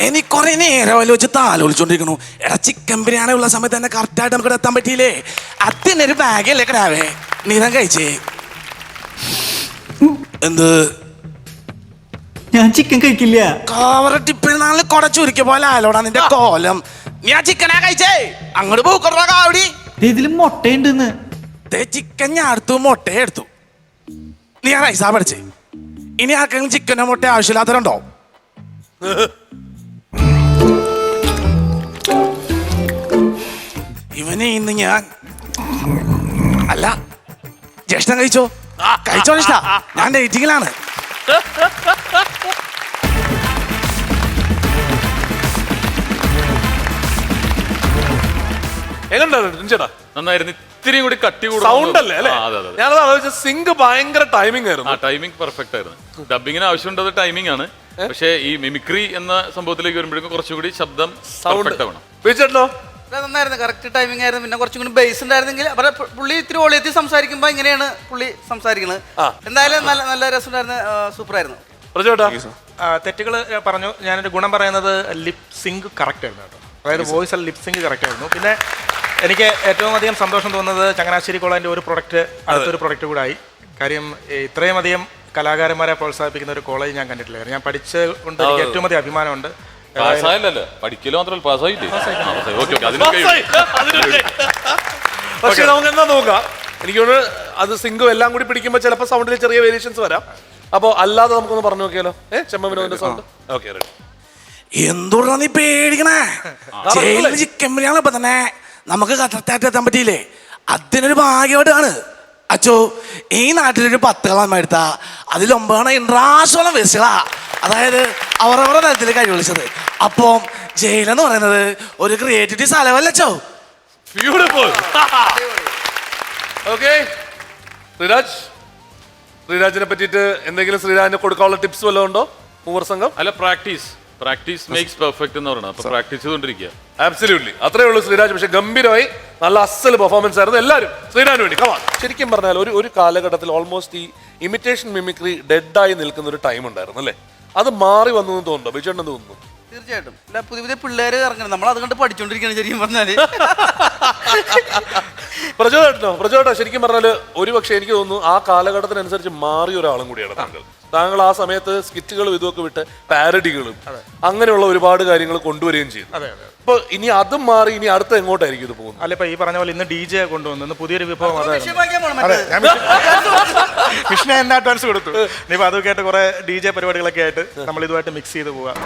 എനിക്ക് കുറെ നേരം വല്ല വെച്ച് താലോലിച്ചോണ്ടിരിക്കണു എടാ ചിക്കൻ ബിരിയാണി ഉള്ള സമയത്ത് തന്നെ കറക്റ്റായിട്ട് നമുക്ക് എത്താൻ പറ്റിയില്ലേ? അതിനൊരു ബാഗല്ലേ കിടാവേ നീ തന്നെ കഴിച്ചേ. എന്ത്? ഞാൻ ചിക്കൻ കഴിക്കില്ല. കവർ ടിപ്പിൽ നാളെ കൊട ചുരുക്കിയ പോലെ ആലോടാ നിന്റെ കോലം. ഞാൻ ചിക്കനാ കഴിച്ചേ? അങ്ങോട്ട് പൂക്കറ കാവടി. ദേ ഇതിൽ മുട്ടയുണ്ടെന്ന്. ദേ ചിക്കൻ ഞാൻ എടുത്തു മുട്ട എടുത്തു. നീ ആ റൈസാ പഠിച്ചേ. ഇനി ആർക്കെങ്കിലും ചിക്കനോ മുട്ട ആവശ്യമില്ലാത്തവരുണ്ടോ? ഇവനെ ഇന്ന് ഞാൻ അല്ല ജ്യേഷ്ഠൻ കഴിച്ചോ? കഴിച്ചോ ജ്യേഷ്ഠ ഞാൻ ഡേറ്റിങ്ങിലാണ്. ചേട്ടാ? നന്നായിരുന്നു. കൂടി കട്ടി സൗണ്ട് അല്ലേ ഞാനത് ആലോചിച്ച സിങ്ക് ഭയങ്കര ടൈമിംഗ് ആ ടൈമിംഗ് പെർഫെക്റ്റ് ആയിരുന്നു. ഡബിങ്ങിന് ആവശ്യമുണ്ടത് ടൈമിംഗ് ആണ്. പക്ഷേ ഈ മിമിക്രി എന്ന സംഭവത്തിലേക്ക് വരുമ്പോഴേക്കും കുറച്ചുകൂടി ശബ്ദം സൗണ്ട് ആവണം. ഇത് നന്നായിരുന്നു. കറക്റ്റ് ടൈമിംഗ് ആയിരുന്നു. പിന്നെ കുറച്ചും കൂടി ബേസ് ഉണ്ടായിരുന്നെങ്കിൽ അവരെ പുള്ളി ഇത്തിരി ഓളിയെത്തി സംസാരിക്കുമ്പോൾ ഇങ്ങനെയാണ് പുള്ളി സംസാരിക്കുന്നത് എന്തായാലും നല്ല നല്ല രസമുണ്ടായിരുന്നു. സൂപ്പർ ആയിരുന്നു പ്രജോട്ടാ? തെറ്റുകൾ പറഞ്ഞു. ഞാനൊരു ഗുണം പറയുന്നത് ലിപ് സിങ്ക് കറക്റ്റ് ആയിരുന്നു കേട്ടോ. അതായത് വോയിസ് ലിപ് സിങ്ക് കറക്റ്റ് ആയിരുന്നു. പിന്നെ എനിക്ക് ഏറ്റവും അധികം സന്തോഷം തോന്നുന്നത് ചങ്ങനാശ്ശേരി കോളേജിന്റെ ഒരു പ്രൊഡക്റ്റ് അടുത്തൊരു പ്രൊഡക്റ്റ് കൂടെ ആയി. കാര്യം ഇത്രയും അധികം കലാകാരന്മാരെ പ്രോത്സാഹിപ്പിക്കുന്ന ഒരു കോളേജ് ഞാൻ കണ്ടിട്ടില്ല ഞാൻ പഠിച്ചുകൊണ്ട് എനിക്ക് ഏറ്റവും അധികം അഭിമാനമുണ്ട്. പാസ്സായല്ലോ പഠിക്കലോ മാത്രമല്ല പാസ്സായില്ലേ? ഓക്കെ ഓക്കെ അതിനൊക്കെ പക്ഷെ നമുക്ക് എന്താ നോക്കാം? എനിക്ക് തോന്നുന്നു അത് സിംഗും എല്ലാം കൂടി പിടിക്കുമ്പോൾ ചിലപ്പോൾ സൗണ്ടിൽ ചെറിയ വേരിയേഷൻസ് വരാം. അപ്പോൾ അല്ലാതെ നമുക്കൊന്ന് പറഞ്ഞു നോക്കിയാലോ? ഏഹ് ചെമ്മവിനോന്റെ സൗണ്ട് ഓക്കെ റെഡി എന്തുകൊണ്ടാ നീ പേടിക്കണേ? ജയിലിൽ ചിക്കൻ ബിരിയാണി ഇപ്പൊ തന്നെ നമുക്ക് കറക്റ്റായിട്ട് എത്താൻ പറ്റിയില്ലേ? അതിനൊരു ഭാഗ്യമായിട്ടാണ്. അച്ചോ ഈ നാട്ടിലൊരു പത്ത് കളം എടുത്താ. അതിലൊമ്പതാണ് ഒമ്പതാണ് ഇൻട്രാഷണൽ വെസ്റ്റുകളാ അതായത് അവർ അവരുടെ അവരവരുടെ തരത്തിൽ കഴിവിളിച്ചത് അപ്പം ജയിലെന്ന് പറയുന്നത് ഒരു ക്രിയേറ്റിവിറ്റി സ്ഥലമല്ലച്ചോ ബ്യൂട്ടിഫുൾ ഓക്കെ ശ്രീരാജ്. ശ്രീരാജിനെ പറ്റിയിട്ട് എന്തെങ്കിലും ശ്രീരാജിന് കൊടുക്കാനുള്ള ടിപ്സ് വല്ലതും ഉണ്ടോ? മൂവർ സംഘം? അല്ല പ്രാക്ടീസ് പ്രാക്ടീസ് മേക്സ് പെർഫെക്റ്റ് എന്ന് പറയുന്നത്. അപ്പൊ പ്രാക്ടീസ് ചെയ്തോണ്ടിരിക്കുക ആബ്സല്യൂട്ട്ലി അത്രേ ഉള്ളൂ ശ്രീരാജ്. പക്ഷെ ഗംഭീരമായി നല്ല അസൽ പെർഫോമൻസ് ആയിരുന്നു എല്ലാവരും. ശ്രീരാജിന് വേണ്ടി. കമാ ശരിക്കും പറഞ്ഞാൽ ഒരു ഒരു കാലഘട്ടത്തിൽ ഓൾമോസ്റ്റ് ഈ ഇമിറ്റേഷൻ മിമിക്രി ഡെഡായി നിൽക്കുന്ന ഒരു ടൈം ഉണ്ടായിരുന്നു അല്ലേ? അത് മാറി വന്നു എന്ന് തോന്നുന്നുണ്ടോ? ബിജുണ്ടെന്ന് തോന്നുന്നു. തീർച്ചയായിട്ടും. അല്ല പുതിയ പുതിയ പിള്ളേർ ഇറങ്ങണം നമ്മൾ അത് കണ്ട് പഠിച്ചോണ്ടിരിക്കണം ശരിക്കും പറഞ്ഞാൽ. പ്രചോദനോ പ്രചോദ ശരിക്കും പറഞ്ഞാൽ ഒരു പക്ഷേ എനിക്ക് തോന്നുന്നു ആ കാലഘട്ടത്തിനനുസരിച്ച് മാറിയ ഒരാളും കൂടിയാണ് താങ്കൾ. താങ്കൾ ആ സമയത്ത് സ്കിറ്റുകളും ഇതുമൊക്കെ വിട്ട് പാരഡികളും അങ്ങനെയുള്ള ഒരുപാട് കാര്യങ്ങൾ കൊണ്ടുവരികയും ചെയ്തു. അപ്പൊ ഇനി അതും മാറി ഇനി അടുത്ത എങ്ങോട്ടായിരിക്കും ഇത് പോകുന്നത്? അല്ല ഇപ്പൊ ഈ പറഞ്ഞ പോലെ ഇന്ന് ഡി ജെ കൊണ്ടുവന്നു ഇന്ന് പുതിയൊരു വിഭവം കൃഷ്ണ എന്നെ അഡ്വാൻസ് കൊടുത്തു. ഇനിയിപ്പോ അതൊക്കെ ആയിട്ട് കുറെ ഡി ജെ പരിപാടികളൊക്കെ ആയിട്ട് നമ്മൾ ഇതുമായിട്ട് മിക്സ് ചെയ്ത് പോവാം.